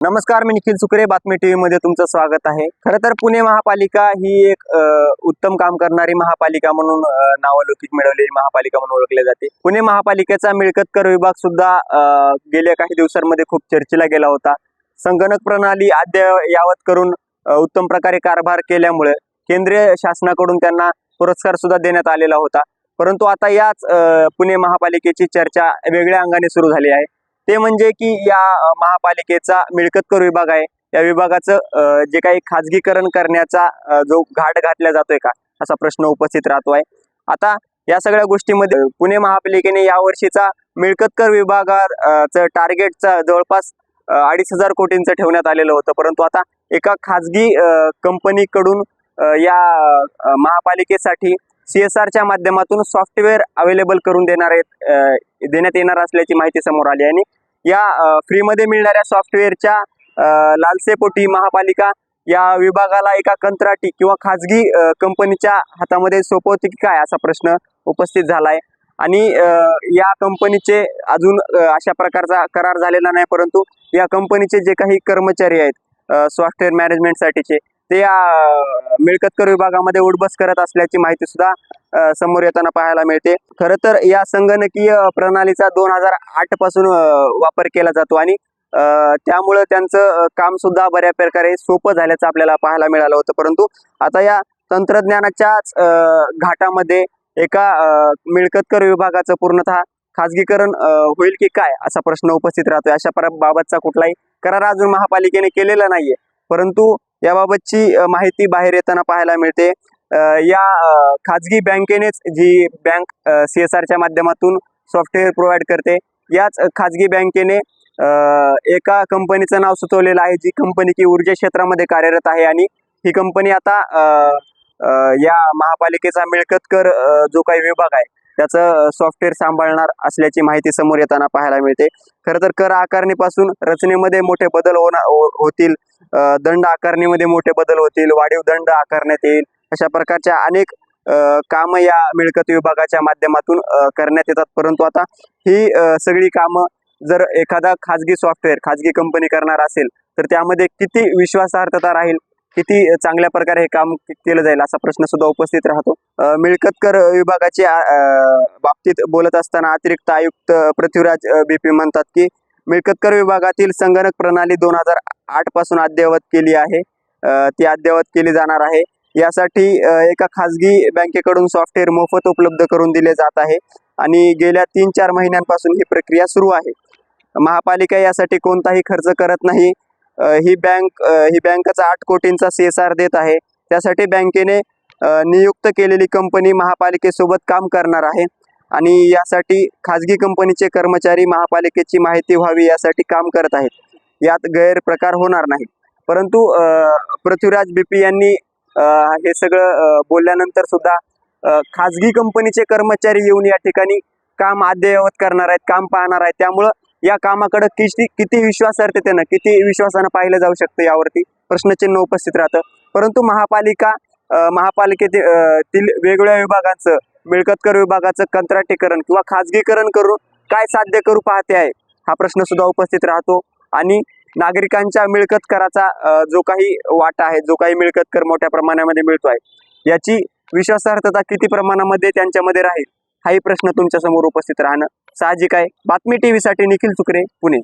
नमस्कार मी निखिल सुकरे बातमी टीव्ही मध्ये तुमचं स्वागत आहे. खरं तर पुणे महापालिका ही एक उत्तम काम करणारी महापालिका म्हणून नावलौकिक मिळवलेली महापालिका म्हणून ओळखली जाते. पुणे महापालिकेचा मिळकत कर विभाग सुद्धा अ, गेल्या काही दिवसांमध्ये खूप चर्चेला गेला होता. संगणक प्रणाली अद्ययावत करून उत्तम प्रकारे कारभार केल्यामुळे केंद्रीय शासनाकडून त्यांना पुरस्कार सुद्धा देण्यात आलेला होता. परंतु आता याच पुणे महापालिकेची चर्चा वेगळ्या अंगाने सुरू झाली आहे. ते म्हणजे की या महापालिकेचा मिळकतकर विभाग आहे. या विभागाचं जे काही खाजगीकरण करण्याचा जो घाट घातला जातोय का असा प्रश्न उपस्थित राहतो आहे आता या सगळ्या गोष्टीमध्ये पुणे महापालिकेने यावर्षीचा मिळकत कर विभागाचं टार्गेटचा जवळपास अडीच हजार कोटींचं ठेवण्यात आलेलं होतं. परंतु आता एका खाजगी कंपनीकडून या महापालिकेसाठी सी एस आरच्या माध्यमातून सॉफ्टवेअर अवेलेबल करून देणार आहेत देण्यात येणार असल्याची माहिती समोर आली आणि या फ्रीमध्ये मिळणाऱ्या सॉफ्टवेअरच्या लालसेपोटी महापालिका या विभागाला एका कंत्राटी किंवा खाजगी कंपनीच्या हातामध्ये सोपवते की काय असा प्रश्न उपस्थित झाला आहे आणि या कंपनीचे अजून अशा प्रकारचा करार झालेला नाही परंतु या कंपनीचे जे काही कर्मचारी आहेत सॉफ्टवेअर मॅनेजमेंटसाठीचे ते या मिळकत कर विभागामध्ये उडबस करत असल्याची माहिती सुद्धा समोर येताना पाहायला मिळते. खरं तर या संगणकीय प्रणालीचा दोन हजार आठपासून वापर केला जातो आणि त्यामुळं त्यांचं काम सुद्धा बऱ्या प्रकारे सोपं झाल्याचं आपल्याला पाहायला मिळालं होतं. परंतु आता या तंत्रज्ञानाच्याच घाटामध्ये एका मिळकतकर विभागाचं पूर्णतः खाजगीकरण होईल की काय असा प्रश्न उपस्थित राहतोय. अशा पर बाबतचा कुठलाही करार अजून महापालिकेने केलेला नाहीये. परंतु याबाबतची माहिती बाहेर येताना पाहायला मिळते. या खाजगी बँकेनेच जी बँक सी एस आरच्या माध्यमातून सॉफ्टवेअर प्रोव्हाइड करते याच खाजगी बँकेने एका कंपनीचं नाव सुचवलेलं आहे जी कंपनी की ऊर्जा क्षेत्रामध्ये कार्यरत आहे आणि ही कंपनी आता या महापालिकेचा मिळकत कर जो काही विभाग आहे त्याचं सॉफ्टवेअर सांभाळणार असल्याची माहिती समोर येताना पाहायला मिळते. खरं तर कर आकारणीपासून रचनेमध्ये मोठे बदल होणार हो, होतील दंड आकारणीमध्ये मोठे बदल होतील वाढीव दंड आकारण्यात येईल अशा प्रकारच्या अनेक कामं या मिळकत विभागाच्या माध्यमातून करण्यात येतात. परंतु आता ही सगळी कामं जर एखादा खाजगी सॉफ्टवेअर खाजगी कंपनी करणार असेल तर त्यामध्ये किती विश्वासार्हता राहील? किती चांगल्या प्रकारे हे काम केलं जाईल? असा प्रश्न सुद्धा उपस्थित राहतो. मिळकत कर विभागाच्या अ, बाबतीत बोलत असताना अतिरिक्त आयुक्त पृथ्वीराज बीपी म्हणतात की मिळकतकर विभागातील संगणक प्रणाली दोन हजार आठपासून अद्ययावत केली आहे. ती अद्ययावत केली जाणार आहे. यासाठी एका खाजगी बँकेकडून सॉफ्टवेअर मोफत उपलब्ध करून दिले जात आहे आणि गेल्या तीन चार महिन्यांपासून ही प्रक्रिया सुरू आहे. महापालिका यासाठी कोणताही खर्च करत नाही. ही बँक ही बँकचा आठ कोटींचा सी एस आर देत आहे. त्यासाठी बँकेने नियुक्त केलेली कंपनी महापालिकेसोबत काम करणार आहे. आणि यासाठी खाजगी कंपनीचे कर्मचारी महापालिकेची माहिती व्हावी यासाठी काम करत आहेत. यात गैरप्रकार होणार नाही परंतु पृथ्वीराज बीपी यांनी हे सगळं बोलल्यानंतर सुद्धा खाजगी कंपनीचे कर्मचारी येऊन या ठिकाणी काम अद्ययावत करणार आहेत काम पाहणार आहेत. त्यामुळं या कामाकडे किती किती विश्वासार्थतेनं किती विश्वासानं पाहिलं जाऊ शकतं यावरती? प्रश्नचिन्ह उपस्थित राहतं. परंतु महापालिका महापालिकेतील तील वेगवेगळ्या विभागांचं मिळकत कर विभागाचं कंत्राटीकरण किंवा खाजगीकरण करून काय साध्य करू पाहते आहे हा प्रश्न सुद्धा उपस्थित राहतो. आणि नागरिकांच्या मिळकत कराचा जो काही वाटा आहे जो काही मिळकत कर मोठ्या प्रमाणामध्ये मिळतो आहे याची विश्वासार्हता किती प्रमाणामध्ये त्यांच्यामध्ये राहील हाही प्रश्न तुमच्यासमोर उपस्थित राहणं साहजिक आहे. बातमी टीव्हीसाठी निखिल चुकरे पुणे.